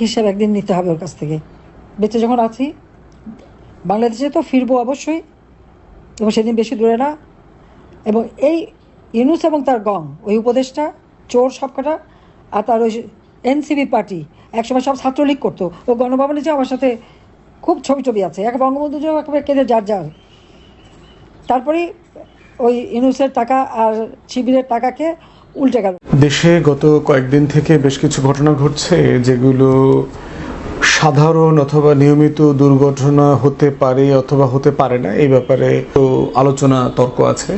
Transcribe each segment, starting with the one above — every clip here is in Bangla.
হিসাব একদিন নিতে হবে ওর কাছ থেকে। বেঁচে যখন আছি, বাংলাদেশে তো ফিরবো অবশ্যই, এবং সেদিন বেশি দূরে না। এবং এই ইউনুস এবং তার গং, ওই উপদেশটা চোর সবকটা, আর তার ওই এনসিবি পার্টি, একসময় সব ছাত্রলীগ করতো। ও গণভবনে যে আমার সাথে খুব ছবি ছবি আছে, এক বঙ্গবন্ধু যে একেবারে কেঁদে যার যার। তারপরেই ওই ইউনুসের টাকা আর শিবিরের টাকাকে উল্টে গেল। দেশে গত কয়েকদিন থেকে বেশ কিছু ঘটনা ঘটছে যেগুলো সাধারণ অথবা নিয়মিত দুর্ঘটনা হতে পারে অথবা হতে পারে না এই ব্যাপারে তো আলোচনা তর্ক আছে।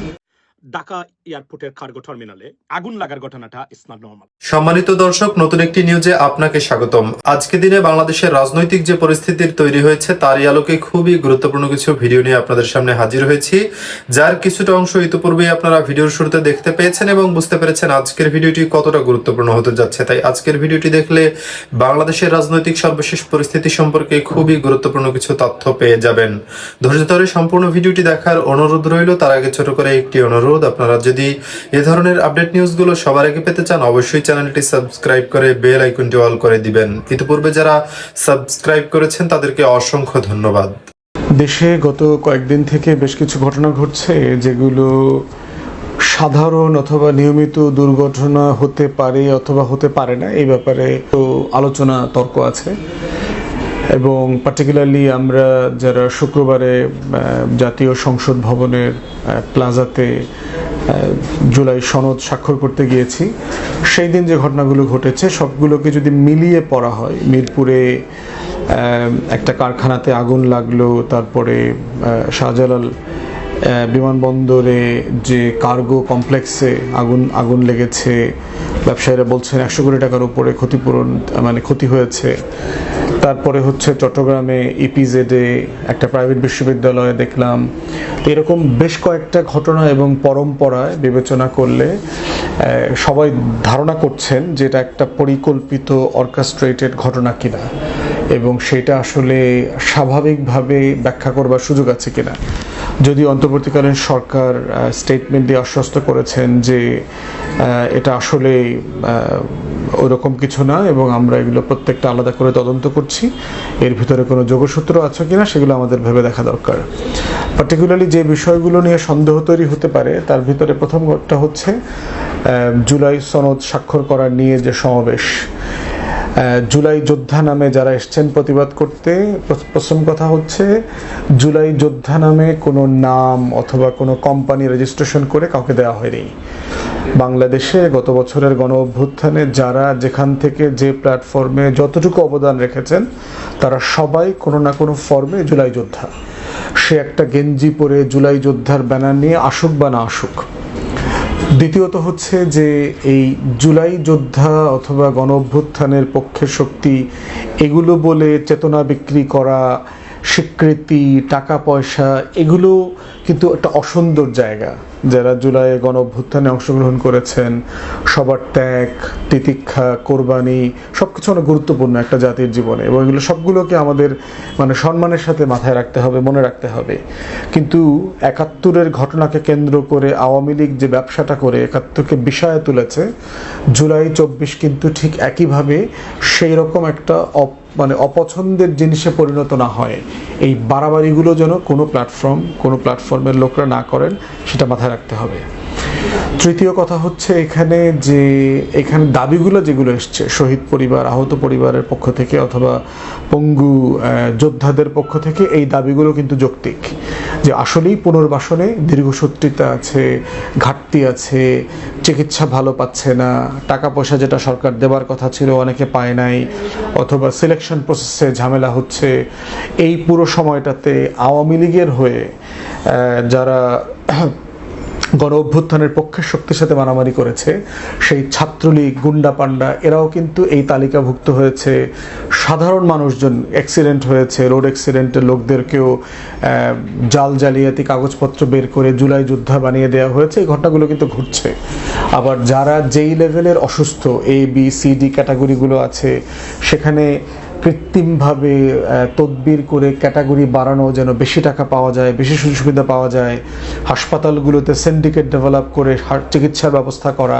ঢাকা এয়ারপোর্টের কার্গো টার্মিনালে আগুন লাগার ঘটনাটা ইস নট নর্মাল সম্মানিত দর্শক, নতুন একটি নিউজে আপনাকে স্বাগতম। আজকে দিনে বাংলাদেশের রাজনৈতিক যে পরিস্থিতির তৈরি হয়েছে, তারই আলোকে খুবই গুরুত্বপূর্ণ কিছু ভিডিও নিয়ে আপনাদের সামনে হাজির হয়েছি, যার কিছুটা অংশ ইতিপূর্বেই আপনারা ভিডিওর শুরুতে দেখতে পেয়েছেন এবং বুঝতে পেরেছেন আজকের ভিডিওটি কতটা গুরুত্বপূর্ণ হতে যাচ্ছে। তাই আজকের ভিডিওটি দেখলে বাংলাদেশের রাজনৈতিক সর্বশেষ পরিস্থিতি সম্পর্কে খুবই গুরুত্বপূর্ণ কিছু তথ্য পেয়ে যাবেন। ধৈর্য ধরে সম্পূর্ণ ভিডিওটি দেখার অনুরোধ রইল, তার আগে ছোট করে একটি অনুরোধ, আপনারা যদি এ ধরনের আপডেট নিউজগুলো সবার আগে পেতে চান, অবশ্যই চ্যানেলটি সাবস্ক্রাইব করে বেল আইকনটি অল করে দিবেন। ইতিপূর্বে যারা সাবস্ক্রাইব করেছেন, তাদেরকে অসংখ্য ধন্যবাদ। দেশে গত কয়েকদিন থেকে বেশ কিছু ঘটনা ঘটছে, যেগুলো সাধারণ অথবা নিয়মিত দুর্ঘটনা হতে পারে অথবা হতে পারে না, এই ব্যাপারে তো আলোচনা, তর্ক আছে। এবং পার্টিকুলারলি আমরা যারা শুক্রবারে জাতীয় সংসদ ভবনের প্লাজাতে জুলাই সনদ স্বাক্ষর করতে গিয়েছি। সেই দিন যে ঘটনাগুলো ঘটেছে, সবগুলোকে যদি মিলিয়ে পড়া হয়, মিরপুরে একটা কারখানাতে আগুন লাগল, তারপরে শাহজালাল বিমানবন্দরে যে কার্গো কমপ্লেক্সে আগুন আগুন লেগেছে, ব্যবসায়ীরা বলছেন একশো কোটি টাকার উপরে ক্ষতিপূরণ মানে ক্ষতি হয়েছে। তারপরে হচ্ছে চট্টগ্রামে ইপিজেডে একটা প্রাইভেট বিশ্ববিদ্যালয়ে দেখলাম। তো এরকম বেশ কয়েকটা ঘটনা এবং পরম্পরায় বিবেচনা করলে সবাই ধারণা করছেন যে এটা একটা পরিকল্পিত অর্কেস্ট্রেটেড ঘটনা কিনা এবং সেটা আসলে স্বাভাবিকভাবে ব্যাখ্যা করবার সুযোগ আছে কিনা। যদি অন্তর্বর্তীকালীন সরকার স্টেটমেন্ট দিয়ে আশ্বস্ত করেছেন যে এটা আসলে ওরকম কিছু না এবং আমরা এগুলো প্রত্যেকটা আলাদা করে তদন্ত করছি। এর ভিতরে কোনো যোগসূত্র আছে কিনা সেগুলো আমাদের ভেবে দেখা দরকার। পার্টিকুলারলি যে বিষয়গুলো নিয়ে সন্দেহ তৈরি হতে পারে, তার ভিতরে প্রথম ঘটনা হচ্ছে জুলাই সনদ স্বাক্ষর করার নিয়ে যে সমাবেশ। জুলাই যোদ্ধা নামে যারা এসছেন প্রতিবাদ করতে প্রথম কথা হচ্ছে, জুলাই যোদ্ধা নামে কোনো নাম অথবা কোনো কোম্পানি রেজিস্ট্রেশন করে কাউকে দেওয়া হয়নি। বাংলাদেশে গত বছরের গণ অভ্যুত্থানে যারা যেখান থেকে যে প্ল্যাটফর্মে যতটুকু অবদান রেখেছেন, তারা সবাই কোনো না কোনো ফর্মে জুলাই যোদ্ধা। সে একটা গেঞ্জি পরে জুলাই যোদ্ধার ব্যানার নিয়ে আসুক বা না আসুক। দ্বিতীয়ত হচ্ছে যে এই জুলাই যোদ্ধা অথবা গণ অভ্যুত্থানের পক্ষে শক্তি, এগুলো বলে চেতনা বিক্রি করা স্বীকৃতি, টাকা, পয়সা, এগুলো কিন্তু একটা অসুন্দর জায়গা। যারা জুলাই গণ অভ্যুত্থানে অংশগ্রহণ করেছেন, সবার ত্যাগ, তিতিক্ষা, কোরবানি সব কিছু অনেক গুরুত্বপূর্ণ একটা জাতির জীবনে এবং এগুলো সবগুলোকে আমাদের মানে সম্মানের সাথে মাথায় রাখতে হবে, মনে রাখতে হবে। কিন্তু একাত্তরের ঘটনাকে কেন্দ্র করে আওয়ামী লীগ যে ব্যবসাটা করে, একাত্তরকে বিষয়ে তুলেছে, জুলাই চব্বিশ কিন্তু ঠিক একইভাবে সেই রকম একটা অপ মানে অপছন্দের জিনিসে পরিণত না হয়। এই বাড়াবাড়িগুলো যেন কোনো প্ল্যাটফর্ম কোনো প্ল্যাটফর্মের লোকরা না করেন, সেটা মাথায় রাখতে হবে। তৃতীয় কথা হচ্ছে এখানে যে, এখানে দাবিগুলো যেগুলো এসছে, শহীদ পরিবার, আহত পরিবারের পক্ষ থেকে অথবা পঙ্গু যোদ্ধাদের পক্ষ থেকে, এই দাবিগুলো কিন্তু যৌক্তিক। যে আসলেই পুনর্বাসনে দীর্ঘসূত্রিতা আছে, ঘাটতি আছে, চিকিৎসা ভালো পাচ্ছে না টাকা পয়সা যেটা সরকার দেবার কথা ছিল অনেকে পায় নাই, অথবা সিলেকশন প্রসেসে ঝামেলা হচ্ছে, এই পুরো সময়টাতে আওয়ামী লীগের হয়ে যারা গণ অভ্যুত্থানের পক্ষের শক্তির সাথে মারামারি করেছে। সেই ছাত্রলীগ, গুন্ডা পান্ডা এরাও কিন্তু এই তালিকাভুক্ত হয়েছে। সাধারণ মানুষজন অ্যাক্সিডেন্ট হয়েছে রোড অ্যাক্সিডেন্টের লোকদেরকেও জাল জালিয়াতি কাগজপত্র বের করে জুলাই যোদ্ধা বানিয়ে দেওয়া হয়েছে। এই ঘটনাগুলো কিন্তু ঘটছে। আবার যারা যেই লেভেলের অসুস্থ এ বি সি ডি ক্যাটাগরিগুলো আছে, সেখানে কৃত্রিমভাবে তদবির করে ক্যাটাগরি বাড়ানো যেন বেশি টাকা পাওয়া যায়, বেশি সুযোগ সুবিধা পাওয়া যায়, হাসপাতালগুলোতে সিন্ডিকেট ডেভেলপ করে চিকিৎসার ব্যবস্থা করা,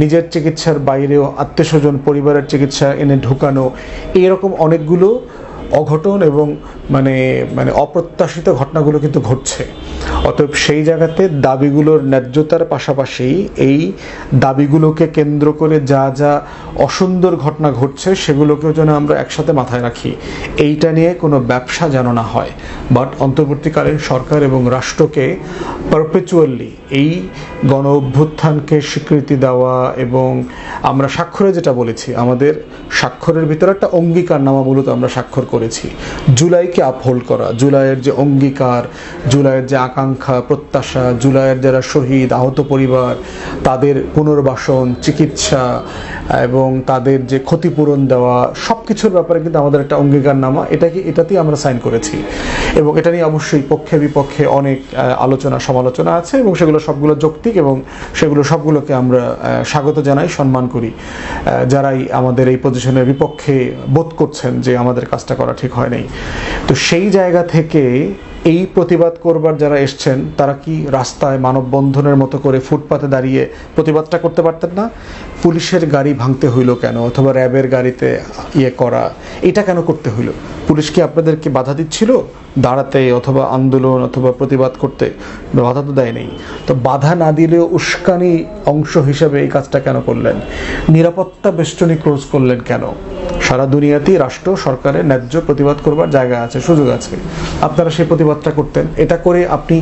নিজের চিকিৎসার বাইরেও আত্মীয় স্বজন পরিবারের চিকিৎসা এনে ঢুকানো, এরকম অনেকগুলো অঘটন এবং মানে মানে অপ্রত্যাশিত ঘটনাগুলো কিন্তু ঘটছে। অতএব সেই জায়গাতে দাবিগুলোর ন্যায্যতার পাশাপাশি এই দাবিগুলোকে কেন্দ্র করে যা যা অসুন্দর ঘটনা ঘটছে, সেগুলোকেও যেন আমরা একসাথে মাথায় রাখি। এইটা নিয়ে কোনো ব্যবসা যেন না হয়। বাট অন্তর্বর্তীকালীন সরকার এবং রাষ্ট্রকে পারপেচুয়ালি এই গণ অভ্যুত্থানকে স্বীকৃতি দেওয়া এবং আমরা স্বাক্ষরে যেটা বলেছি, আমাদের স্বাক্ষরের ভিতরে একটা অঙ্গীকারনামা মূলত আমরা স্বাক্ষর করেছি। জুলাইকে আপহোল্ড করা, জুলাইয়ের যে অঙ্গীকার, জুলাইয়ের যে আকাঙ্ক্ষা, প্রত্যাশা, জুলাইয়ের যারা শহীদ, আহত পরিবার, তাদের পুনর্বাসন, চিকিৎসা এবং তাদের যে ক্ষতিপূরণ দেওয়া সব কিছুর ব্যাপারে কিন্তু আমাদের একটা অঙ্গীকারনামা, এটাকে, এটাতেই আমরা সাইন করেছি। এবং এটা নিয়ে অবশ্যই পক্ষে, বিপক্ষে অনেক আলোচনা, সমালোচনা আছে এবং সেগুলো সবগুলো যৌক্তিক এবং সেগুলো সবগুলোকে আমরা স্বাগত জানাই, সম্মান করি। যারাই আমাদের এই পজিশনের বিপক্ষে বোধ করছেন যে আমাদের কাজটা করা ঠিক হয় নাই। তো সেই জায়গা থেকে এই প্রতিবাদ করবার যারা এসছেন, তারা কি রাস্তায় মানববন্ধনের মতো করে ফুটপাতে দাঁড়িয়ে প্রতিবাদটা করতে পারতেন না? পুলিশের গাড়ি ভাঙতে হইল কেন? অথবা র্যাবের গাড়িতে ইয়ে করা, এটা কেন করতে হইল? পুলিশ কি আপনাদেরকে বাধা দিচ্ছিল দাঁড়াতে অথবা আন্দোলন অথবা প্রতিবাদ করতে? বাধা তো দেয় নেই। তো বাধা না দিলেও উস্কানি অংশ হিসেবে এই কাজটা কেন করলেন? নিরাপত্তা বেষ্টনী ক্লোজ করলেন কেন? সারা দুনিয়াতেই রাষ্ট্র, সরকারের ন্যায্য প্রতিবাদ করবার জায়গা আছে, সুযোগ আছে। আপনারা সেই প্রতিবাদটা করতেন। এটা করে আপনি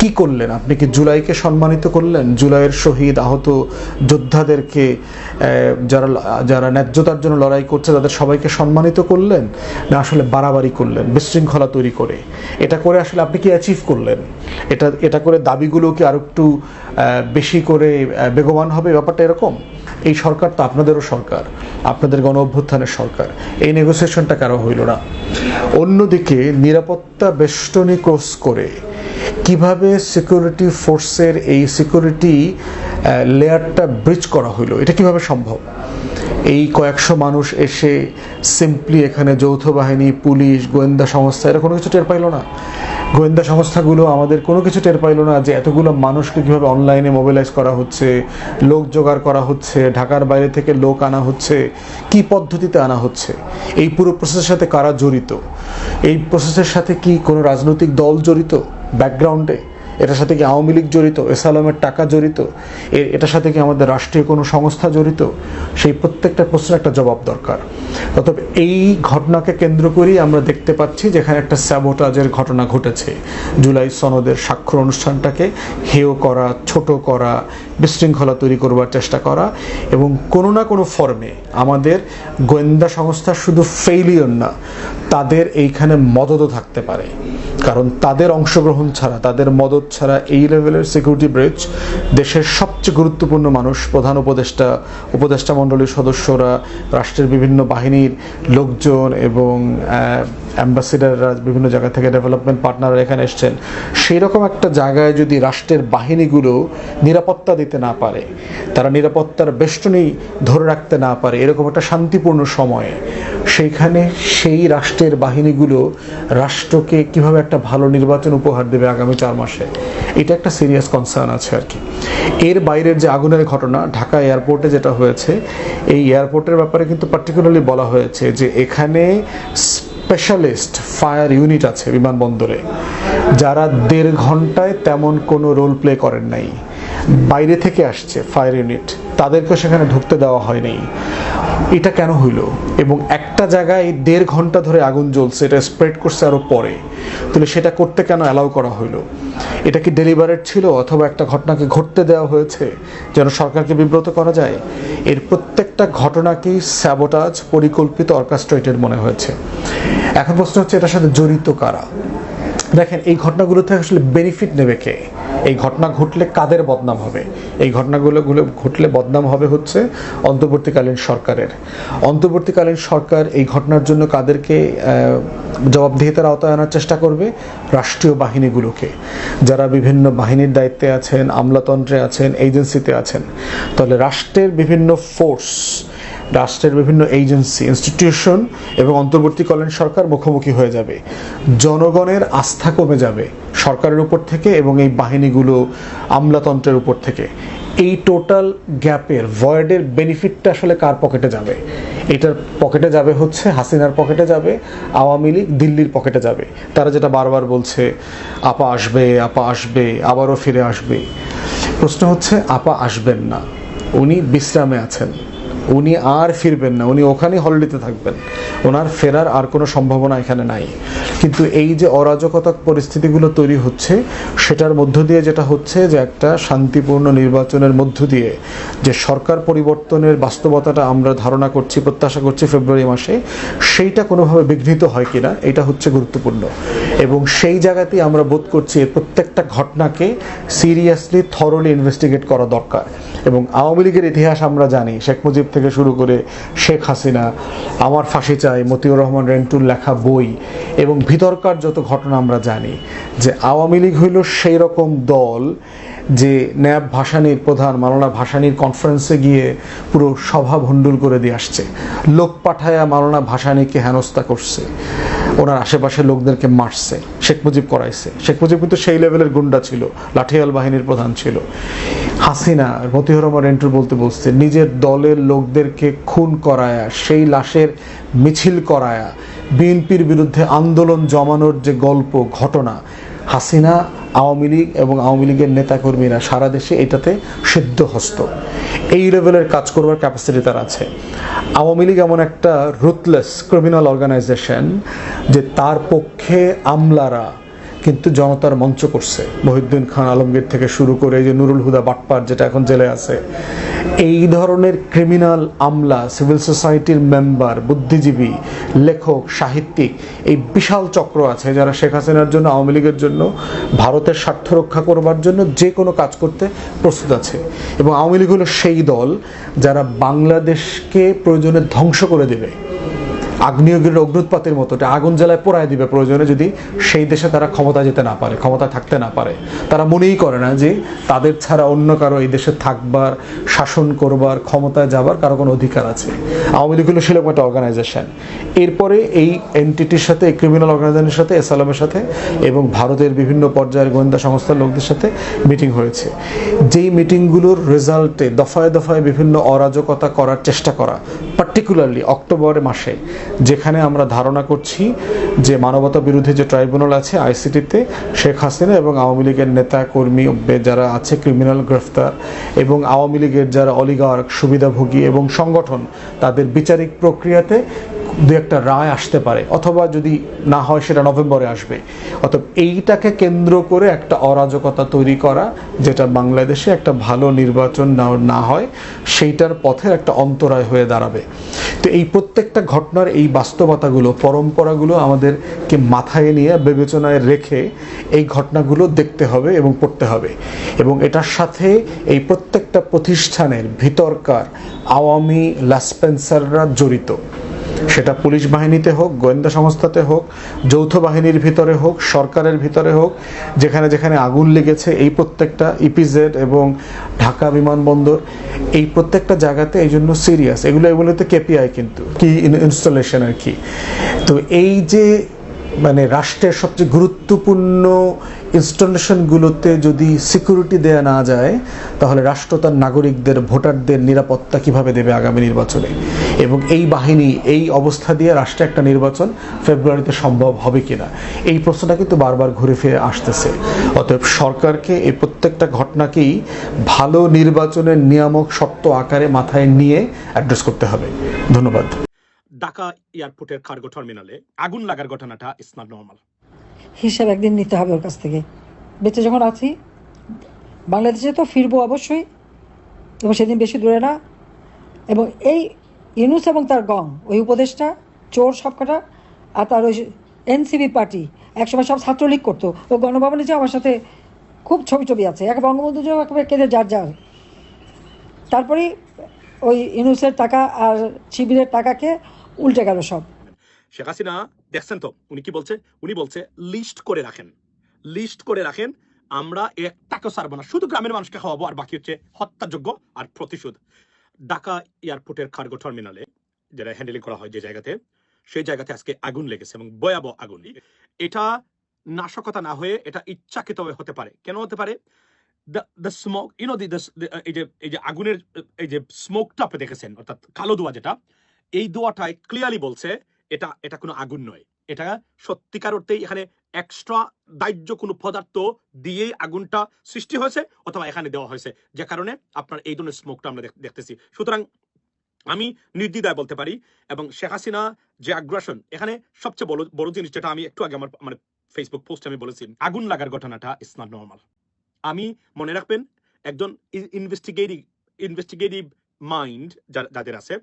কি করলেন? আপনি কি জুলাইকে সম্মানিত করলেন? জুলাইয়ের শহীদ আহত যোদ্ধাদেরকে যারা যারা ন্যায্যতার জন্য লড়াই করছে, তাদের সবাইকে সম্মানিত করলেন? না আসলে বাড়াবাড়ি করলেন, বিশৃঙ্খলা তৈরি করে? এটা করে আসলে আপনি কি অ্যাচিভ করলেন? এটা এটা করে দাবিগুলোকে আরও একটু বেশি করে বেগবান হবে ব্যাপারটা এরকম? এই সরকার তো আপনাদেরও সরকার, আপনাদের গণ অভ্যুত্থানের সরকার। এই নেগোসিয়েশনটা কারও হইল না। অন্যদিকে নিরাপত্তা বেষ্টনী ক্রস করে কীভাবে সিকিউরিটি ফোর্সের এই সিকিউরিটি লেয়ারটা ব্রিজ করা হইল, এটা কীভাবে সম্ভব? এই কয়েকশো মানুষ এসে সিম্পলি এখানে যৌথ বাহিনী, পুলিশ, গোয়েন্দা সংস্থা, এরা কোনো কিছু টের পাইলো না। গোয়েন্দা সংস্থাগুলো আমাদের কোনো কিছু টের পাইলো না যে এতগুলো মানুষকে কীভাবে অনলাইনে মোবিলাইজ করা হচ্ছে, লোক জোগাড় করা হচ্ছে, ঢাকার বাইরে থেকে লোক আনা হচ্ছে, কি পদ্ধতিতে আনা হচ্ছে, এই পুরো প্রসেসের সাথে কারা জড়িত, এই প্রসেসের সাথে কি কোনো রাজনৈতিক দল জড়িত ব্যাকগ্রাউন্ডে এটার সাথে কি আওয়ামী লীগ জড়িত, এসালামের টাকা জড়িত এটার সাথে কি আমাদের রাষ্ট্রীয় কোনো সংস্থা জড়িত? সেই প্রত্যেকটা প্রশ্নের একটা জবাব দরকার। অতএব এই ঘটনাকে কেন্দ্র করেই আমরা দেখতে পাচ্ছি যেখানে একটা স্যাবোটাজের ঘটনা ঘটেছে। জুলাই সনদের স্বাক্ষর অনুষ্ঠানটাকে হেয় করা, ছোট করা, বিশৃঙ্খলা তৈরি করবার চেষ্টা করা এবং কোনো না কোনো ফর্মে আমাদের গোয়েন্দা সংস্থা শুধু ফেইলিয়র না, তাদের এইখানে মদতও থাকতে পারে। কারণ তাদের অংশগ্রহণ ছাড়া, তাদের মদত ছাড়া এই লেভেলের সিকিউরিটি ব্রিজ দেশের সবচেয়ে গুরুত্বপূর্ণ মানুষ, প্রধান উপদেষ্টা উপদেষ্টা মণ্ডলীর সদস্যরা, রাষ্ট্রের বিভিন্ন বাহিনীর লোকজন এবং অ্যাম্বাসিডাররা বিভিন্ন জায়গা থেকে ডেভেলপমেন্ট পার্টনাররা এখানে এসছেন। সেই রকম একটা জায়গায় যদি রাষ্ট্রের বাহিনীগুলো নিরাপত্তা দিতে না পারে, তারা নিরাপত্তার বেষ্টনী ধরে রাখতে না পারে, এরকম একটা শান্তিপূর্ণ সময়ে, সেইখানে সেই রাষ্ট্রের বাহিনীগুলো রাষ্ট্রকে কীভাবে একটা ভালো নির্বাচন উপহার দেবে আগামী চার মাসে, এটা একটা সিরিয়াস কনসার্ন আছে আর কি। এর বাইরের যে আগুনের ঘটনা, ঢাকা এয়ারপোর্টে যেটা হয়েছে, এই এয়ারপোর্টের ব্যাপারে কিন্তু পার্টিকুলারলি বলা হয়েছে যে এখানে স্পেশালিস্ট ফায়ার ইউনিট আছে বিমানবন্দরে, যারা দেড় ঘন্টায় তেমন কোনো রোল প্লে করেন নাই। বাইরে থেকে আসছে ফায়ার ইউনিট। তাদেরকে সেখানে ঢুকতে দেওয়া হয়নি। এটা কেন হইল? এবং একটা জায়গায় দেড় ঘণ্টা ধরে আগুন জ্বলছে, এটা স্প্রেড করছে আরও পরে। তাহলে সেটা করতে কেন অ্যালাউ করা হইল? এটা কি ডেলিভারেট ছিল অথবা একটা ঘটনাকে ঘটতে দেওয়া হয়েছে যেন সরকারকে বিব্রত করা যায়? এর প্রত্যেকটা ঘটনাকেই স্যাবোটাজ পরিকল্পিত অর্কাস্ট্রেটেড মনে হয়েছে। এখন প্রশ্ন হচ্ছে, এটার সাথে জড়িত কারা? দেখেন, এই ঘটনাগুলো থেকে আসলে বেনিফিট নেবে কে? এই ঘটনা ঘটলে কাদের বদনাম হবে? এই ঘটনাগুলো ঘটলে বদনাম হবে হচ্ছে অন্তর্বর্তীকালীন সরকারের। অন্তর্বর্তীকালীন সরকার এই ঘটনার জন্য কাদেরকে জবাবদিহিতার আওতায় আনার চেষ্টা করবে? রাষ্ট্রীয় বাহিনীগুলোকে। যারা বিভিন্ন বাহিনীর দায়িত্বে আছেন, আমলাতন্ত্রে আছেন, এজেন্সিতে আছেন, তাহলে রাষ্ট্রের বিভিন্ন ফোর্স রাষ্ট্রের বিভিন্ন এজেন্সি ইনস্টিটিউশন এবং অন্তর্বর্তীকালীন সরকার মুখোমুখি হয়ে যাবে। জনগণের আস্থা কমে যাবে সরকারের উপর থেকে এবং এই বাহিনীগুলো আমলাতন্ত্রের উপর থেকে। এই টোটাল গ্যাপের ভয়েডের বেনিফিটটা আসলে কার পকেটে যাবে? এটার পকেটে যাবে হচ্ছে হাসিনার পকেটে যাবে, আওয়ামী লীগ দিল্লির পকেটে যাবে। তারা যেটা বারবার বলছে, আপা আসবে আপা আসবে, আবারও ফিরে আসবে। প্রশ্ন হচ্ছে, আপা আসবেন না। উনি বিশ্রামে আছেন। উনি আর ফিরবেন না, উনি ওখানেই হলিডেতে থাকবেন। ওনার ফেরার আর কোনো সম্ভাবনা এখানে নাই। কিন্তু এই যে অরাজকতা পরিস্থিতিগুলো তৈরি হচ্ছে, সেটার মধ্য দিয়ে যেটা হচ্ছে যে একটা শান্তিপূর্ণ নির্বাচনের মধ্য দিয়ে যে সরকার পরিবর্তনের বাস্তবতাটা আমরা ধারণা করছি, প্রত্যাশা করছি ফেব্রুয়ারি মাসে, সেইটা কোনোভাবে বিঘ্নিত হয় কিনা, এটা হচ্ছে গুরুত্বপূর্ণ। এবং সেই জায়গাতেই আমরা বোধ করছি এর প্রত্যেকটা ঘটনাকে সিরিয়াসলি থরলি ইনভেস্টিগেট করা দরকার। এবং আওয়ামী লীগের ইতিহাস আমরা জানি, শেখ মুজিব থেকে শুরু করে শেখ হাসিনা, আমার ফাঁসি চাই, মতিউর রহমান রেন্টুর লেখা বই এবং ভিতরকার যত ঘটনা আমরা জানি যে আওয়ামী লীগ হইল সেই রকম দল যে ন্যাব ভাসানির প্রধান, মাওলানা ভাসানির কনফারেন্সে গিয়ে পুরো সভা ভণ্ডুল করে দিয়ে আসছে। লোক পাঠায়া মাওলানা ভাসানিকে হেনস্থা করছে। ওনার আশেপাশে লোকদেরকে মারছে। শেখ মুজিব করাইছে। শেখ মুজিব কিন্তু সেই লেভেলের গুন্ডা ছিল। লাঠিয়াল বাহিনীর প্রধান ছিল। হাসিনা, মতিউর রহমান বলতে বলছে নিজের দলের লোকদেরকে খুন করায়া, সেই লাশের মিছিল করায়া, বিএনপির বিরুদ্ধে আন্দোলন জমানোর যে গল্প, ঘটনা, হাসিনা, আওয়ামী লীগ এবং আওয়ামী লীগের নেতাকর্মীরা সারা দেশে এটাতে সিদ্ধ হস্ত। এই লেভেলের কাজ করবার ক্যাপাসিটি তার আছে। আওয়ামী লীগ এমন একটা রুথলেস ক্রিমিনাল অর্গানাইজেশন যে তার পক্ষে আমলারা কিন্তু জনতার মঞ্চ করছে। মহিউদ্দিন খান আলমগীর থেকে শুরু করে যে নুরুল হুদা বাটপার যেটা এখন জেলে আছে, এই ধরনের ক্রিমিনাল আমলা সিভিল সোসাইটির মেম্বার বুদ্ধিজীবী, লেখক, সাহিত্যিক, এই বিশাল চক্র আছে যারা শেখ হাসিনার জন্য, আওয়ামী লীগের জন্য, ভারতের স্বার্থ রক্ষা করবার জন্য যে কোনো কাজ করতে প্রস্তুত আছে। এবং আওয়ামী লীগ হলো সেই দল যারা বাংলাদেশকে প্রয়োজনে ধ্বংস করে দেবে। আগ্নেয়গিরির অগ্নুৎপাতের মতো আগুন জ্বালায় পোড়ায় দিবে প্রয়োজনে যদি সেই দেশে তারা ক্ষমতা যেতে না পারে ক্ষমতা থাকতে না পারে। তারা মনেই করে না যে তাদের ছাড়া অন্য কারও এই দেশে থাকবার, শাসন করবার, ক্ষমতায় যাবার কারও কোনো অধিকার আছে। আওয়ামী লীগ হলো সেরকম একটা অর্গানাইজেশন এরপরে এই এনটিটির সাথে, এই ক্রিমিনাল অর্গানাইজেশনের সাথে এসালামের সাথে এবং ভারতের বিভিন্ন পর্যায়ের গোয়েন্দা সংস্থার লোকদের সাথে মিটিং হয়েছে। যেই মিটিংগুলোর রেজাল্টে দফায় দফায় বিভিন্ন অরাজকতা করার চেষ্টা করা পার্টিকুলারলি অক্টোবর মাসে, যেখানে আমরা ধারণা করছি যে মানবতা বিরোধী যে ট্রাইব্যুনাল আছে আইসিটিতে, শেখ হাসিনা এবং আওয়ামী লীগের নেতা কর্মী যারা আছে ক্রিমিনাল গ্রেফতার এবং আওয়ামী লীগের যারা অলিগার্ক সুবিধাভোগী এবং সংগঠন, তাদের বিচারিক প্রক্রিয়াতে দু একটা রায় আসতে পারে, অথবা যদি না হয় সেটা নভেম্বরে আসবে। অতএব এইটাকে কেন্দ্র করে একটা অরাজকতা তৈরি করা, যেটা বাংলাদেশে একটা ভালো নির্বাচন না হয়, সেইটার পথের একটা অন্তরায় হয়ে দাঁড়াবে। তো এই প্রত্যেকটা ঘটনার এই বাস্তবতাগুলো, পরম্পরাগুলো আমাদেরকে মাথায় নিয়ে, বিবেচনায় রেখে এই ঘটনাগুলো দেখতে হবে এবং পড়তে হবে। এবং এটার সাথে এই প্রত্যেকটা প্রতিষ্ঠানের ভিতরকার আওয়ামী লাসপেন্সাররা জড়িত। সেটা পুলিশ বাহিনীতে হোক, গোয়েন্দা সংস্থাতে হোক, যৌথ বাহিনীর ভিতরে হোক, সরকারের ভিতরে হোক, যেখানে যেখানে আগুন লেগেছে, এই প্রত্যেকটা ইপিজেড এবং ঢাকা বিমানবন্দর, এই প্রত্যেকটা জায়গাতে এই জন্য সিরিয়াস এগুলো এগুলোতে কেপিআই কিন্তু কি ইনস্টলেশন আর কি। তো এই যে মানে রাষ্ট্রের সবচেয়ে গুরুত্বপূর্ণ ইনস্টলেশনগুলোতে যদি সিকিউরিটি দেয়া না যায়, তাহলে রাষ্ট্র তার নাগরিকদের, ভোটারদের নিরাপত্তা কীভাবে দেবে আগামী নির্বাচনে? এবং এই বাহিনী, এই অবস্থা দিয়ে রাষ্ট্রে একটা নির্বাচন ফেব্রুয়ারিতে সম্ভব হবে কিনা? এই প্রশ্নটা কিন্তু বারবার ঘুরে ফিরে আসতেছে। অতএব সরকারকে এই প্রত্যেকটা ঘটনাকেই ভালো নির্বাচনের নিয়ামক শর্ত আকারে মাথায় নিয়ে অ্যাড্রেস করতে হবে। ধন্যবাদ। ঢাকা এয়ারপোর্টের কার্গো টার্মিনালে আগুন লাগার ঘটনাটা ইস নট নর্মাল হিসাব একদিন নিতে হবে ওর কাছ থেকে। বেঁচে যখন আছি, বাংলাদেশে তো ফিরবো অবশ্যই, এবং সেদিন বেশি দূরে না। এবং এই ইউনুস এবং তার গং ওই উপদেশটা চোর সবকটা, আর তার ওই এনসিবি পার্টি, একসময় সব ছাত্রলীগ করতো। ও গণভবনে যে আমার সাথে খুব ছবি ছবি আছে, এক বঙ্গবন্ধু যে একেবারে কেঁদে যার যার। তারপরে ওই ইউনুসের টাকা আর শিবিরের টাকাকে উল্টে গেল সব। শেখ হাসিনা, দেখছেন তো, উনি কি বলছে? উনি বলছে, লিস্ট করে রাখেন। লিস্ট করে রাখেন, আমরা এক টাকা সারবো না। শুধু গ্রামের মানুষকে খাওয়াবো, আর বাকি হচ্ছে হত্যাযোগ্য আর প্রতিশোধ। ঢাকা এয়ারপোর্টের কার্গো টার্মিনালে, যেটা হ্যান্ডেলিং করা হয় যে জায়গাতে, সেই জায়গাতে আজকে আগুন লেগেছে এবং ভয়াবহ আগুন। এটা নাশকতা না হয়ে, এটা ইচ্ছাকৃত হতে পারে। কেন হতে পারে? দ্য স্মোক ইউনো দি এই যে এই যে আগুনের, এই যে স্মোকটা আপনি দেখেছেন, অর্থাৎ কালো দোয়া যেটা এই দোয়াটাই ক্লিয়ারলি বলছে, এটা এটা কোনো আগুন নয়। এটা সত্যিকার অর্থেই এখানে এক্সট্রা দাহ্য কোনো পদার্থ দিয়েই আগুনটা সৃষ্টি হয়েছে অথবা এখানে দেওয়া হয়েছে। যে কারণে আপনার এই ধরনের স্মোকটা আমরা দেখতেছি। সুতরাং আমি নির্দ্বিধায় বলতে পারি এবং শেখ হাসিনা যে আগ্রাসন এখানে সবচেয়ে বড় বড় জিনিস যেটা আমি একটু আগে আমার মানে ফেসবুক পোস্টে আমি বলেছি, আগুন লাগার ঘটনাটা ইস নট নর্মাল আমি মনে রাখবেন, একজন ইনভেস্টিগেটিভ ইনভেস্টিগেটিভ মাইন্ড যাদের আছে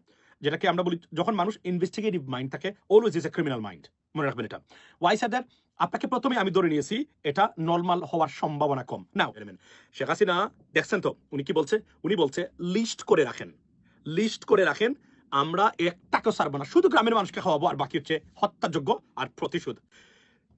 যেটাকে আমরা বলি, যখন মানুষ ইনভেস্টিগেটিভ মাইন্ড থাকে always is a criminal mind মনে রাখবেন এটা। ওয়াই স্যার আপনাকে প্রথমে আমি ধরে নিয়েছি, এটা নর্মাল হওয়ার সম্ভাবনা কম। না শেখ হাসিনা, দেখছেন তো, উনি কি বলছে? উনি বলছে লিস্ট করে রাখেন। লিস্ট করে রাখেন, আমরা একটাকেও ছাড়বো না। শুধু গ্রামের মানুষকে খাওয়াবো, আর বাকি হচ্ছে হত্যাযোগ্য আর প্রতিশোধ।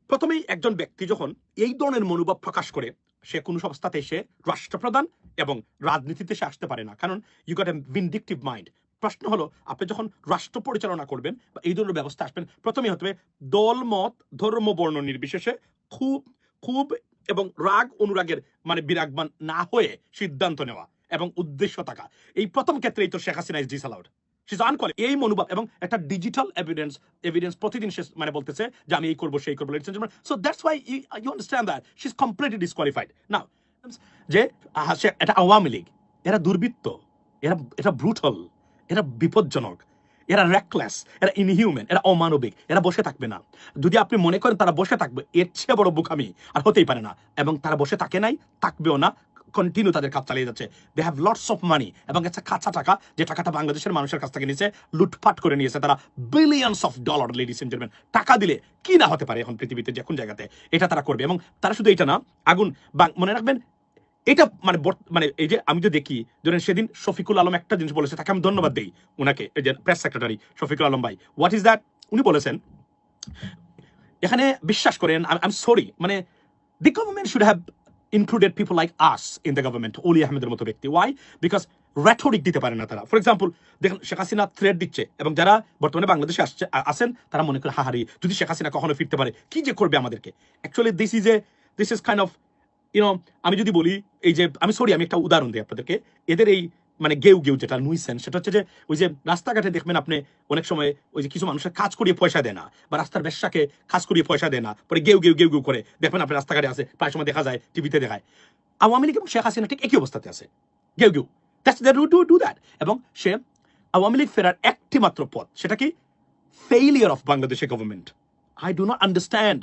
প্রথমেই একজন ব্যক্তি যখন এই ধরনের মনোভাব প্রকাশ করে, সে কোনো সংস্থাতে সে রাষ্ট্রপ্রধান এবং রাজনীতিতে সে আসতে পারে না। কারণ you got a vindictive mind প্রশ্ন হলো, আপনি যখন রাষ্ট্র পরিচালনা করবেন বা এই ধরনের ব্যবস্থা আসবেন, প্রথমেই হতে হবে দল, মত, ধর্ম, বর্ণ নির্বিশেষে খুব খুব এবং রাগ অনুরাগের মানে বিরাগমান না হয়ে সিদ্ধান্ত নেওয়া এবং উদ্দেশ্য থাকা। এই প্রথম ক্ষেত্রেই তো Sheikh Hasina is disallowed she's আনকলে এই মনোভাব এবং একটা ডিজিটাল এভিডেন্স এভিডেন্স প্রতিদিন সে মানে বলতেছে যে আমি এই করব, সেই করব so that's why you understand that she is completely disqualified now যে সে, এটা আওয়ামী লীগ। এরা দুর্বৃত্ত। এরা, এটা ব্রুটাল এরা বিপজ্জনক, এরা রেকলেস এরা ইনহিউম্যান এরা অমানবিক, এরা বসে থাকবে না। যদি আপনি মনে করেন তারা বসে থাকবে, এর চেয়ে বড় বুকামি আর হতেই পারে না। এবং তারা বসে থাকে নাই, থাকবেও না কন্টিনিউ তাদের কাজ চালিয়ে যাচ্ছে। They have lots of money এবং একটা কাঁচা টাকা, যে টাকাটা বাংলাদেশের মানুষের কাছ থেকে নিয়েছে, লুটপাট করে নিয়েছে তারা billions of dollar ladies and gentleman টাকা দিলে কি না হতে পারে এখন পৃথিবীতে, যে কোন জায়গাতে। এটা তারা করবে। এবং তারা শুধু এটা না, আগুন মনে রাখবেন এটা মানে মানে এই যে আমি যে দেখি, ধরেন সেদিন শফিকুল আলম একটা জিনিস বলেছে, তাকে আমি ধন্যবাদ দেই ওনাকে এই যে প্রেস সেক্রেটারি শফিকুল আলম ভাই। হোয়াট ইজ দ্যাট উনি বলেছেন, এখানে বিশ্বাস করেন আই এম সরি মানে the government should have included people like us in the government Oli আহমেদের মতো ব্যক্তি। ওয়াই বিকজ রেথরিক দিতে পারে না তারা। ফর এক্সাম্পল দেখেন, শেখ হাসিনা থ্রেড দিচ্ছে, এবং যারা বর্তমানে বাংলাদেশে আসছে আসেন তারা মনে করে, হাহারি, যদি শেখ হাসিনা কখনো ফিরতে পারে, কি যে করবে আমাদেরকে? Actually this is a this is kind of you know আমি যদি বলি এই যে আমি সরি আমি একটা উদাহরণ দিই আপনাদেরকে। এদের এই মানে গেউ গেউ যেটা নুইসেন সেটা হচ্ছে যে ওই যে রাস্তাঘাটে দেখবেন আপনি অনেক সময় ওই যে কিছু মানুষের কাজ করিয়ে পয়সা দেয় না বা রাস্তার ব্যবসাকে কাজ করিয়ে পয়সা দেয় না পরে গেউ গেউ গেউ গেউ করে দেখবেন আপনি রাস্তাঘাটে আছে প্রায় সময় দেখা যায় টিভিতে দেখায়। আওয়ামী লীগ এবং শেখ হাসিনা ঠিক একই অবস্থাতে আছে। গেউ গেউ। দ্যাটস দ্যাট ডু ডু এবং সে আওয়ামী লীগ ফেরার একটি মাত্র পথ সেটা কি? ফেইলিয়ার অফ বাংলাদেশের government I do not understand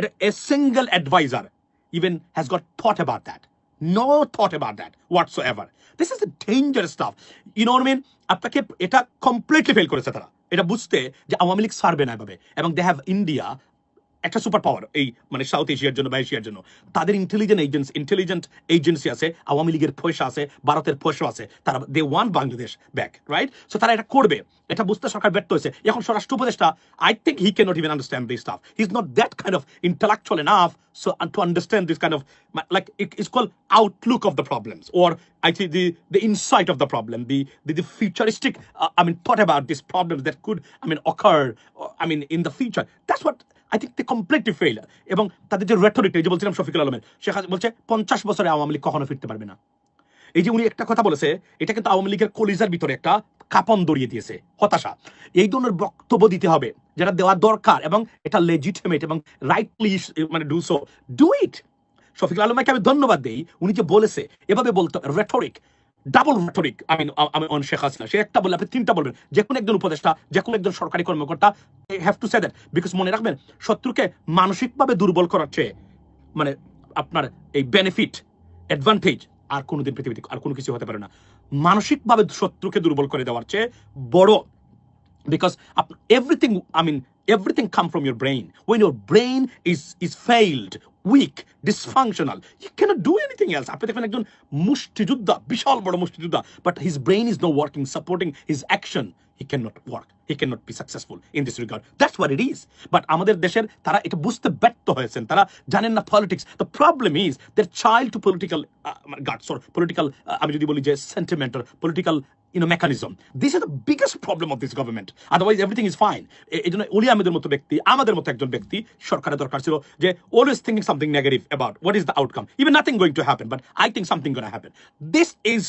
a, a single advisor even has got thought about that. No thought about that whatsoever. This is the dangerous stuff. You know what I mean? আপনাকে এটা কমপ্লিটলি ফেল করেছে তারা এটা বুঝতে যে আওয়ামী লীগ সারবে না এভাবে এবং দে হ্যাভ ইন্ডিয়া একটা সুপার পাওয়ার এই মানে সাউথ এশিয়ার জন্য বা এশিয়ার জন্য তাদের ইন্টেলিজেন্ট এজেন্সি ইন্টেলিজেন্ট এজেন্সি আছে আওয়ামী লীগের পয়সা আছে ভারতের পয়সা আছে তারা they want Bangladesh back right so তারা এটা করবে এটা বুঝতে সরকার ব্যর্থ হয়েছে এখন স্বরাষ্ট্র উপদেষ্টা I think he can not even understand this stuff he is not that kind of intellectual uh, to understand this kind of like it- it's called outlook of the problems or i think the the insight of the problem the the, the futuristic uh, i mean thought about these problems that could i mean occur uh, i mean in the future that's what I think they completely fail এবং তাদের যে রেটরিক যে বলছিলাম শফিকুল আলমের, সে বলছে, পঞ্চাশ বছরে আওয়ামী লীগ কখনো ফিরতে পারবে না। এই যে উনি একটা কথা বলেছে, এটা কিন্তু আওয়ামী লীগের কলিজার ভিতরে একটা কাপন দড়িয়ে দিয়েছে, হতাশা। এই ধরনের বক্তব্য দিতে হবে, যেটা দেওয়া দরকার এবং এটা লেজিটিমেট এবং রাইটলি মানে do so do it Shafiqul আলমকে আমি ধন্যবাদ দিই, উনি যে বলেছে, এভাবে বলতে রেটরিক ডাবল রেটরিক আমি আমি অন শেখ হাসিনা সে একটা বললে আপনি তিনটা বলবেন, যে কোনো একজন উপদেষ্টা, যে কোনো একজন সরকারি কর্মকর্তা have to say that because মনে রাখবেন, শত্রুকে মানসিকভাবে দুর্বল করার চেয়ে মানে আপনার এই বেনিফিট অ্যাডভান্টেজ আর কোনোদিন পৃথিবীতে আর কোনো কিছু হতে পারে না। মানসিকভাবে শত্রুকে দুর্বল করে দেওয়ার চেয়ে বড় because everything, i mean everything come from your brain when your brain is is failed weak dysfunctional you cannot do anything else আপনি দেখবেন একজন মুষ্টিযোদ্ধা বিশাল বড় মুষ্টিযোদ্ধা but his brain is not working supporting his action he cannot work he cannot be successful in this regard that's what it is but আমাদের দেশের তারা এটা বুঝতে ব্যর্থ হয়েছেন তারা জানেন না politics the problem is their child to political uh, guts or political uh, আমি যদি বলি যে sentimental political you know mechanism this is the biggest problem of this government otherwise everything is fine এই জন্য অলি আহমেদের মতো ব্যক্তি আমাদের মতো একজন ব্যক্তি সরকারের দরকার ছিল যে always thinking something negative about what is the outcome even nothing going to happen but I think something gonna happen this is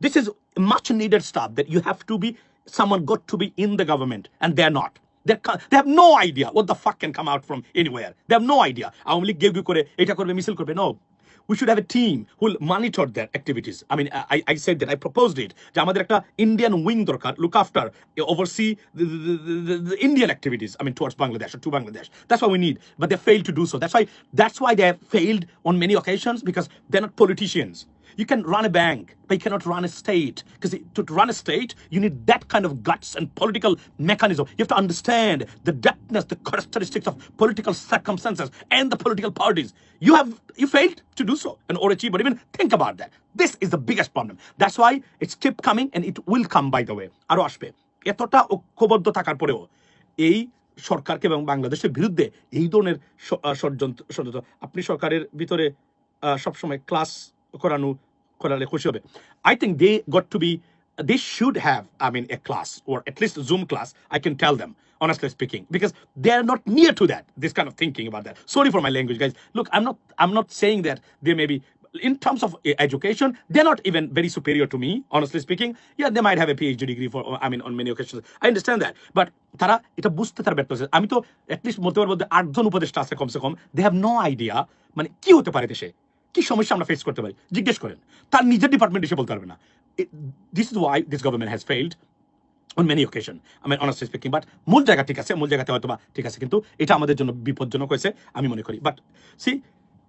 this is much needed stuff that you have to be someone got to be in the government and they're not They're, they have no idea what the fuck can come out from anywhere. They have no idea. Awami League গেউ করে এটা করবে মিছিল করবে no we should have a team who will monitor their activities. I mean, I, I said that, I proposed it. যে আমাদের একটা Indian wing দরকার, look after, oversee the, the, the, the, the Indian activities, I mean, towards Bangladesh or to Bangladesh. That's what we need. But they failed to do so. That's why, that's why they have failed on many occasions because they're not politicians. You can run a bank, but you cannot run a state. Because to, run a state, you need that kind of guts and political mechanism. You have to understand the depthness, the characteristics of political circumstances and the political parties. You have you failed to do so and or achieve, but even think about that. This is the biggest problem. That's why it's keep coming and it will come, by the way. আরও আসবে এতটা ঐক্যবদ্ধ থাকার পরেও এই সরকারকে এবং বাংলাদেশের বিরুদ্ধে এই ধরনের ষড়যন্ত্র আপনি সরকারের ভিতরে সবসময় ক্লাস করানো করালে খুশি হবে I think they they should have, I mean, a class or at least Zoom class. I can tell them, honestly speaking, because they are not near to that. This kind of thinking about that. Sorry for my language, guys. Look, I'm not, I'm not saying that they may be. In terms of uh, education, they're not even very superior to me, honestly speaking. Yeah, they might have a PhD degree for, I mean, on many occasions. I understand that. But তারা এটা বুঝতে তার ব্যর্থ আমি তো অ্যাটলিস্ট বলতে পারব আটজন উপদেষ্টা আছে কমসে কম দে হ্যাভ নো আইডিয়া মানে কি হতে পারে দেশে কি সমস্যা আমরা ফেস করতে পারি? জিজ্ঞেস করেন। তার নিজের ডিপার্টমেন্ট এসে বলতে পারবে না। This is why this government has failed on many occasion আমি অনার্সলি স্পিকিং বাট মূল জায়গা ঠিক আছে, মূল জায়গাতে হয়তো বা ঠিক আছে, কিন্তু এটা আমাদের জন্য বিপজ্জনক হয়েছে, আমি মনে করি। বাট সি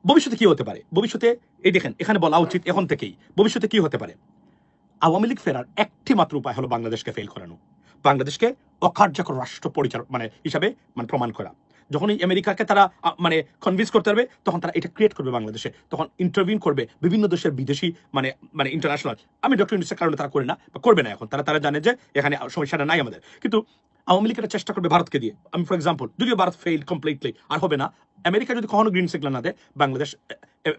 ভবিষ্যতে কি হতে পারে? ভবিষ্যতে, এই দেখেন, এখানে বলা উচিত এখন থেকেই, ভবিষ্যতে কি হতে পারে? আওয়ামী লীগ ফেরার একটি মাত্র উপায় হলো বাংলাদেশকে ফেল করানো। বাংলাদেশকে অকার্যকর রাষ্ট্র পরিচালক মানে হিসাবে মানে প্রমাণ করা। যখনই আমেরিকাকে তারা মানে কনভিন্স করতে পারবে, তখন তারা এটা ক্রিয়েট করবে বাংলাদেশে। তখন ইন্টারভিউ করবে বিভিন্ন দেশের বিদেশি মানে মানে ইন্টারন্যাশনাল আমি ডক্টর ইউনিসের কারণে তারা করে না, বা করবে না এখন। তারা তারা জানে যে এখানে সমস্যাটা নাই আমাদের। কিন্তু আওয়ামী লীগ এটা চেষ্টা করবে ভারতকে দিয়ে। আমি ফর এক্সাম্পল যদিও ভারত ফেইল কমপ্লিটলি আর হবে না। আমেরিকা যদি কখনো গ্রিন সিগন্যাল না দেয়, বাংলাদেশ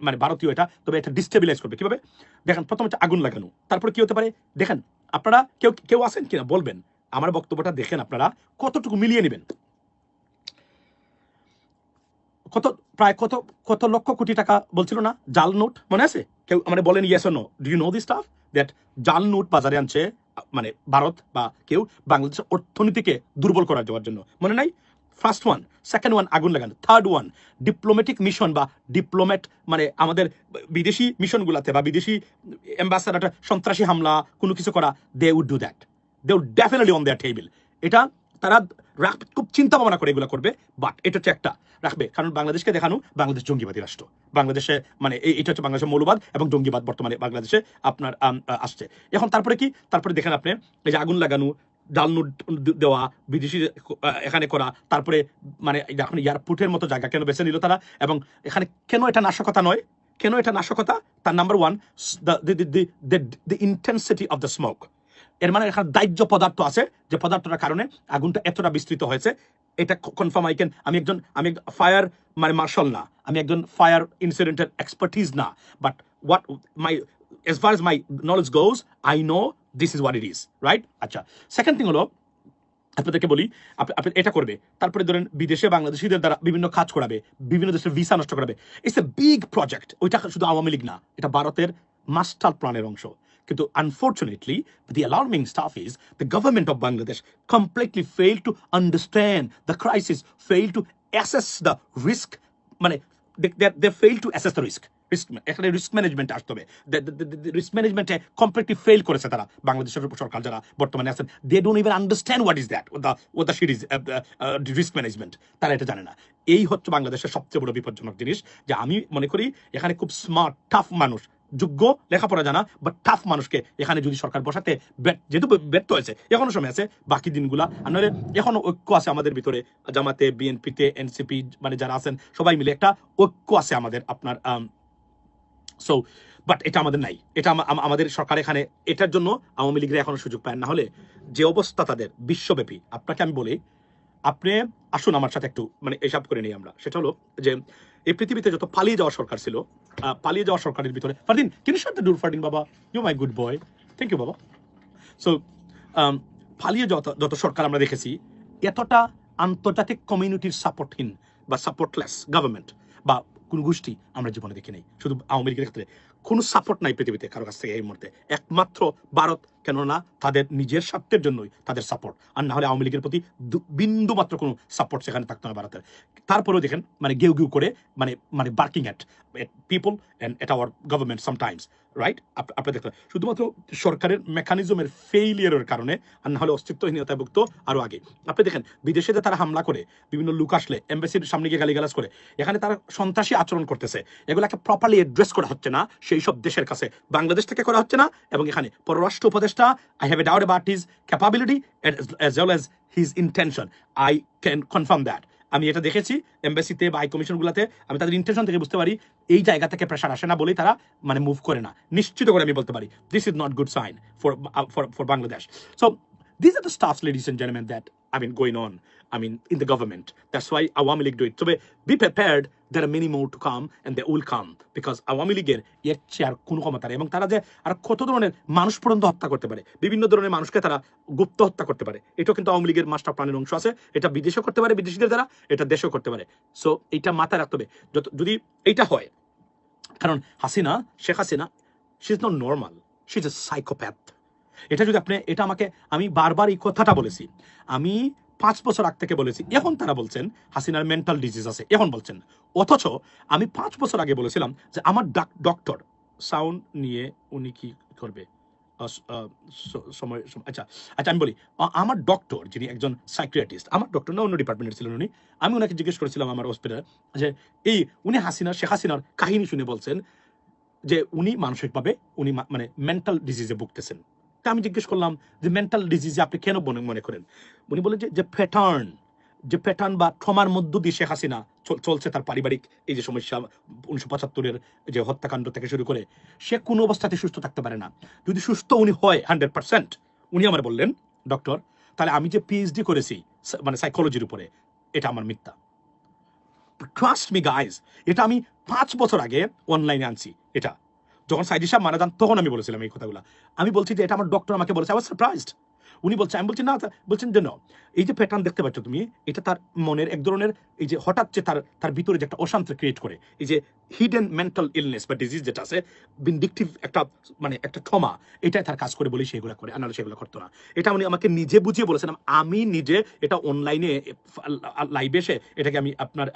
মানে ভারতীয় এটা, তবে এটা ডিস্টেবিলাইজ করবে। কীভাবে? দেখেন, প্রথম হচ্ছে আগুন লাগানো। তারপরে কি হতে পারে? দেখেন, আপনারা কেউ কেউ আছেন কিনা বলবেন। আমার বক্তব্যটা দেখেন আপনারা। কতটুকু মিলিয়ে নেবেন? কত, প্রায় কত কত লক্ষ কোটি টাকা বলছিল না? জাল নোট, মনে আছে? কেউ মানে বলেন yes no do you know this stuff that জাল নোট বাজারে আনছে মানে ভারত বা কেউ বাংলাদেশের অর্থনীতিকে দুর্বল করার দেওয়ার জন্য। মনে নাই? ফার্স্ট ওয়ান সেকেন্ড ওয়ান আগুন লাগানো। থার্ড ওয়ান ডিপ্লোম্যাটিক মিশন বা ডিপ্লোম্যাট মানে আমাদের বিদেশি মিশনগুলোতে বা বিদেশি অ্যাম্বাসাডার সন্ত্রাসী হামলা, কোনো কিছু করা they would do that they would definitely on their table এটা তারা রাখ খুব চিন্তা ভাবনা করে এগুলো করবে বাট এটা হচ্ছে একটা রাখবে। কারণ বাংলাদেশকে দেখানো বাংলাদেশ জঙ্গিবাদী রাষ্ট্র। বাংলাদেশে মানে এটা হচ্ছে বাংলাদেশের মৌলবাদ এবং জঙ্গিবাদ বর্তমানে বাংলাদেশে আপনার আসছে। এখন তারপরে কি? তারপরে দেখেন আপনি, এই যে আগুন লাগানো ডালনুট দেওয়া, বিদেশি এখানে করা, তারপরে মানে এখন এয়ারপোর্টের মতো জায়গা কেন বেছে নিল তারা? এবং এখানে কেন এটা নাশকতা নয়? কেন এটা নাশকতা? তার number one the intensity of the smoke এর মানে এখানে দাহ্য পদার্থ আছে যে পদার্থটার কারণে আগুনটা এতটা বিস্তৃত হয়েছে। এটা কনফার্ম আই ক্যান আমি একজন আমি ফায়ার মানে মার্শাল না আমি একজন ফায়ার ইনসিডেন্টের এক্সপার্টিজ না। But what my as far as my knowledge goes, I know this is what it is, right? আচ্ছা সেকেন্ড থিং হলো আপনাদেরকে বলি আপ- আপনি এটা করবে তারপরে ধরেন বিদেশে বাংলাদেশিদের দ্বারা বিভিন্ন কাজ করাবে বিভিন্ন দেশের ভিসা নষ্ট করাবে। ইটস এ বিগ প্রজেক্ট ওইটা শুধু আওয়ামী লীগ না এটা ভারতের মাস্টার প্ল্যানের অংশ। কিন্তু unfortunately the alarming stuff is the government of Bangladesh completely fail to understand the crisis fail to assess the risk মানে they fail to assess the risk এখানে রিস্ক ম্যানেজমেন্ট আসতে হবে। রিস্ক ম্যানেজমেন্টে কমপ্লিটলি ফেল করেছে তারা বাংলাদেশের সরকার যারা বর্তমানে আছেন। They don't even understand what is that oh the oh the serious risk management তারা এটা জানে না। এই হচ্ছে বাংলাদেশের সবচেয়ে বড় বিপজ্জনক জিনিস। যে আমি মনে করি এখানে খুব স্মার্ট টাফ মানুষ যোগ্য লেখাপড়া জানা বাট টাফ মানুষকে এখানে যদি সরকার বসাতে যেহেতু ব্যর্থ হয়েছে, এখনও সময় আছে, বাকি দিনগুলা। আর এখনও ঐক্য আছে আমাদের ভিতরে, জামাতে, বিএনপিতে, এনসিপি মানে যারা আছেন, সবাই মিলে একটা ঐক্য আছে আমাদের আপনার সো বাট এটা আমাদের নাই। এটা আমা- আমা- আমাদের সরকার এখানে এটার জন্য আওয়ামী লীগের এখনও সুযোগ পায় না। হলে যে অবস্থা তাদের, বিশ্বব্যাপী। আপনাকে আমি বলি আপনি আসুন আমার সাথে একটু মানে এসব করে নিই আমরা। সেটা হলো যে, এই পৃথিবীতে যত পালিয়ে যাওয়া সরকার ছিল পালিয়ে যাওয়া সরকারের ভিতরে ফারদিন কিন দ্য ডোর ফারদিন বাবা? You my good boy thank you বাবা। সো পালিয়ে যত যত সরকার আমরা দেখেছি, এতটা আন্তর্জাতিক কমিউনিটির সাপোর্টহীন বা সাপোর্টলেস গভর্নমেন্ট বা কোনো গোষ্ঠী আমরা জীবনে দেখি নাই। শুধু আওয়ামী লীগের ক্ষেত্রে কোনো সাপোর্ট নাই পৃথিবীতে কারও কাছ থেকে এই মুহূর্তে। একমাত্র ভারত কেননা তাদের নিজের স্বার্থের জন্যই তাদের সাপোর্ট আর না হলে আওয়ামী লীগের প্রতি বিন্দু মাত্র কোনো সাপোর্ট সেখানে থাকতো না ভারতের। তারপরেও দেখেন মানে গেউ গেউ করে মানে মানে barking at people and at our government sometimes right আপনি দেখলেন শুধুমাত্র সরকারের মেকানিজমের ফেইলিয়ারের কারণে, আর না হলে অস্তিত্বহীনতায় ভুক্ত আরও আগে। আপনি দেখেন, বিদেশে যে তারা হামলা করে, বিভিন্ন লোক আসলে এম্বাসির সামনে গিয়ে গালিগালাজ করে, এখানে তারা সন্ত্রাসী আচরণ করতেছে। এগুলাকে প্রপারলি অ্যাড্রেস করা হচ্ছে না, সেই সব দেশের কাছে। বাংলাদেশ থেকে করা হচ্ছে না, এবং এখানে পররাষ্ট্র উপদেষ্টা I have a doubt about his capability as well as his intention I can confirm that আমি এটা দেখেছি এমবেসিতে বা কমিশনগুলোতে আমি তাদের ইন্টেনশন থেকে বুঝতে পারি, এই জায়গা থেকে প্রেশার আসে না বলেই তারা মানে মুভ করে না। নিশ্চিত করে আমি বলতে পারি this is not good sign for for for Bangladesh so this are the stuff ladies and gentlemen that I mean going on. I mean, in the government. That's why Awami League do it. So be, prepared. There are many more to come, and they will come. Because Awami Leagueর এর চেয়ে আর কোনো ক্ষমতা নেই। এবং তারা যে আর কত ধরনের মানুষ পর্যন্ত হত্যা করতে পারে। বিভিন্ন ধরনের মানুষকে তারা গুপ্ত হত্যা করতে পারে। এটাও কিন্তু আওয়ামী লীগের মাস্টার প্ল্যানের অংশ আছে। এটা বিদেশেও করতে পারে বিদেশিদের দ্বারা। এটা দেশেও করতে পারে। সো এইটা মাথায় রাখতে হবে। যত যদি এইটা হয় কারণ Hasina Sheikh Hasina she is not normal she is a psychopath এটা যদি আপনি এটা আমাকে আমি বারবার এই কথাটা বলেছি। আমি পাঁচ বছর আগ থেকে বলেছি, এখন তারা বলছেন হাসিনার মেন্টাল ডিজিজ আছে, এখন বলছেন। অথচ আমি পাঁচ বছর আগে বলেছিলাম যে আমার ডক্টর সাউন্ড নিয়ে উনি কি করবে? সময় আচ্ছা আচ্ছা আমি বলি আমার ডক্টর যিনি একজন সাইক্রিয়াটিস্ট আমার ডক্টর না, অন্য ডিপার্টমেন্টের ছিলেন উনি, আমি ওনাকে জিজ্ঞেস করেছিলাম আমার হসপিটালে যে, এই উনি হাসিনার, শেখ হাসিনার কাহিনী শুনে বলছেন যে উনি মানসিকভাবে, উনি মানে মেন্টাল ডিজিজে ভুগতেছেন। তা আমি জিজ্ঞেস করলাম যে মেন্টাল ডিজিজে আপনি কেন মনে করেন? উনি বলেন যে প্যাটার্ন যে প্যাটার্ন বা ট্রমার মধ্য দিয়ে শেখ হাসিনা চলছে তার পারিবারিক এই যে সমস্যা উনিশশো পঁচাত্তরের যে হত্যাকাণ্ড থেকে শুরু করে, সে কোনো অবস্থাতে সুস্থ থাকতে পারে না। যদি সুস্থ উনি হয় হান্ড্রেড পার্সেন্ট উনি আমার বললেন ডক্টর তাহলে আমি যে পিএইচডি করেছি মানে সাইকোলজির উপরে, এটা আমার মিথ্যা। ট্রাস্ট মি গাইজ এটা আমি পাঁচ বছর আগে অনলাইনে আনছি, এটা। যখন সাইদি সাহেব মারা যান, তখন আমি বলেছিলাম এই কথাগুলো। আমি বলছি যে, এটা আমার ডক্টর আমাকে বলেছে। আই ওয়াজ সারপ্রাইজড উনি বলছে, আমি বলছি, না বলছেন যে এই যে প্যাটার্ন দেখতে পাচ্ছ তুমি, এটা তার মনের এক ধরনের এই যে হঠাৎ যে তার তার ভিতরে যে একটা অশান্তি ক্রিয়েট করে, এই যে হিডেন মেন্টাল ইলনেস বা ডিজিজ যেটা আছে বিন্ডিকটিভ একটা মানে একটা ক্ষমা এটাই তার কাজ করে বলেই সেগুলো করে আনালে সেগুলো করতো না। এটা উনি আমাকে নিজে বুঝিয়ে বলেছিলাম আমি নিজে এটা অনলাইনে লাইভে এসে এটাকে আমি আপনার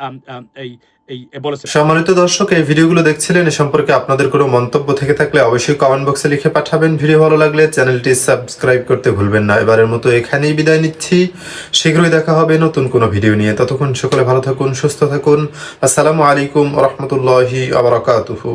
এই এই বলেছে সম্মানিত দর্শক, এই ভিডিওগুলো দেখছিলেন, এ সম্পর্কে আপনাদের কোনো মন্তব্য থেকে থাকলে অবশ্যই কমেন্ট বক্সে লিখে পাঠাবেন। ভিডিও ভালো লাগলে চ্যানেলটি সাবস্ক্রাইব করতে ভুলবেন না। এবারের মতো এখানেই বিদায় নিচ্ছি। শীঘ্রই দেখা হবে নতুন কোনো ভিডিও নিয়ে। ততক্ষণ সকলে ভালো থাকুন, সুস্থ থাকুন। আসসালামু আলাইকুম রহমতুল্লাহি আবরাকাতুহু